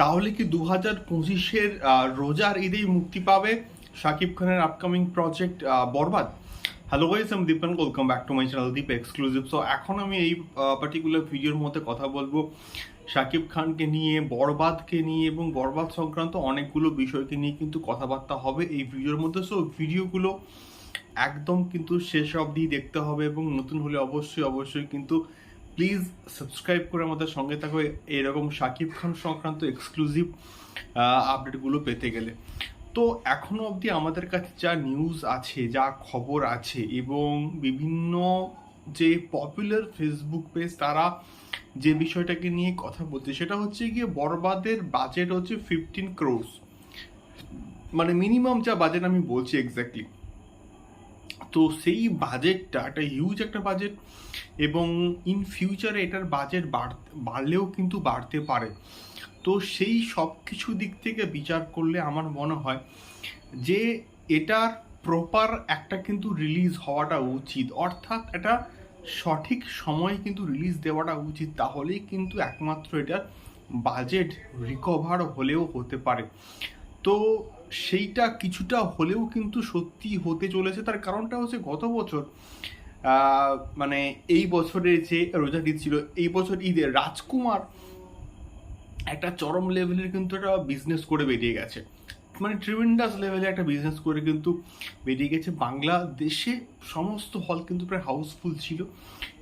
তাহলে কি দু হাজার পঁচিশের রোজার ঈদেই মুক্তি পাবে শাকিব খানের upcoming project Borbaad? Hello guys আমি Dipon welcome back to my channel Deep exclusive so এখন আমি এই পার্টিকুলার ভিডিওর মধ্যে কথা বলব শাকিব খানকে নিয়ে, বরবাদকে নিয়ে এবং বরবাদ সংক্রান্ত অনেকগুলো বিষয়কে নিয়ে কিন্তু কথাবার্তা হবে এই ভিডিওর মধ্যে। সো ভিডিওগুলো একদম কিন্তু শেষ অবধি দেখতে হবে এবং নতুন হলে অবশ্যই অবশ্যই কিন্তু প্লিজ সাবস্ক্রাইব করে আমাদের সঙ্গে থাকো। এরকম শাকিব খান সংক্রান্ত এক্সক্লুসিভ আপডেটগুলো পেতে গেলে। তো এখনও অবধি আমাদের কাছে যা নিউজ আছে, যা খবর আছে এবং বিভিন্ন যে পপুলার ফেসবুক পেজ তারা যে বিষয়টাকে নিয়ে কথা বলছে, সেটা হচ্ছে গিয়ে বরবাদের বাজেট হচ্ছে ফিফটিন ক্রোস মানে মিনিমাম যা বাজেট আমি বলছি এক্স্যাক্টলি তো সেই বাজেটটা একটা হিউজ একটা বাজেট এবং ইন ফিউচারে এটার বাজেট বাড়লেও কিন্তু বাড়তে পারে। তো সেই সব কিছু দিক থেকে বিচার করলে আমার মনে হয় যে এটার প্রপার একটা কিন্তু রিলিজ হওয়াটা উচিত। অর্থাৎ এটা সঠিক সময়ে কিন্তু রিলিজ দেওয়াটা উচিত। তাহলেই কিন্তু একমাত্র এটার বাজেট রিকভার হলেও হতে পারে। তো সেইটা কিছুটা হলেও কিন্তু সত্যি হতে চলেছে। তার কারণটা হচ্ছে গত বছর মানে এই বছরের যে রোজা ঈদ ছিল, এই বছর ঈদে রাজকুমার একটা চরম লেভেলের কিন্তু একটা বিজনেস করে বেরিয়ে গেছে। মানে ট্রিমেন্ডাস লেভেলে একটা বিজনেস করে কিন্তু বেরিয়ে গেছে। বাংলাদেশে সমস্ত হল কিন্তু প্রায় হাউসফুল ছিল।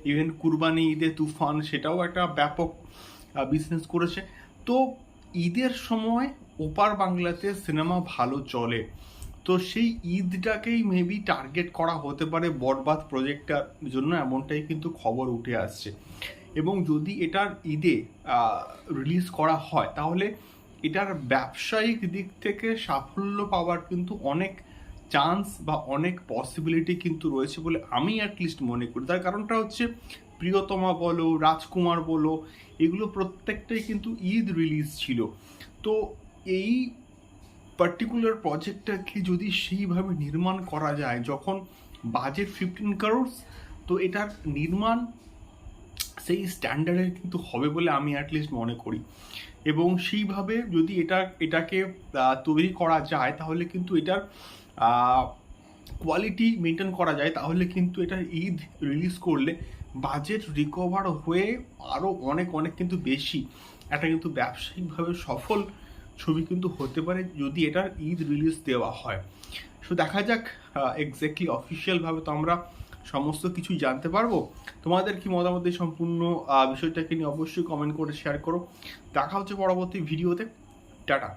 ইভেন কুরবানি ঈদে তুফান সেটাও একটা ব্যাপক বিজনেস করেছে। তো ঈদের সময় ওপার বাংলাতে সিনেমা ভালো চলে। তো সেই ঈদটাকেই মেবি টার্গেট করা হতে পারে বরবাদ প্রজেক্টটার জন্য এমনটাই কিন্তু খবর উঠে আসছে। এবং যদি এটার ঈদে রিলিজ করা হয়, তাহলে এটার ব্যবসায়িক দিক থেকে সাফল্য পাওয়ার কিন্তু অনেক চান্স বা অনেক পসিবিলিটি কিন্তু রয়েছে বলে আমি অ্যাটলিস্ট মনে করি। তার কারণটা হচ্ছে প্রিয়তমা বলো, রাজকুমার বলো, এগুলো প্রত্যেকটাই কিন্তু ঈদ রিলিজ ছিল। তো এই পার্টিকুলার প্রজেক্টটাকে যদি সেইভাবে নির্মাণ করা যায়, যখন বাজেট ফিফটিন কারোর্স তো এটার নির্মাণ সেই স্ট্যান্ডার্ডের কিন্তু হবে বলে আমি অ্যাটলিস্ট মনে করি। এবং সেইভাবে যদি এটা, এটাকে তৈরি করা যায়, তাহলে কিন্তু এটার কোয়ালিটি মেনটেন করা যায়, তাহলে কিন্তু এটা ঈদ রিলিজ করলে বাজেট রিকভার হয়ে আরও অনেক অনেক কিন্তু বেশি। একটা কিন্তু ব্যবসায়িকভাবে সফল ছবি কিন্তু হতে পারে যদি এটার ঈদ রিলিজ দেওয়া হয়। সো দেখা যাক এক্স্যাক্টলি অফিসিয়ালভাবে তো আমরা সমস্ত কিছুই জানতে পারব। তোমাদের কি মতামত এই সম্পূর্ণ বিষয়টাকে নিয়ে অবশ্যই কমেন্ট করে শেয়ার করো। দেখা হচ্ছে পরবর্তী ভিডিওতে টাটা।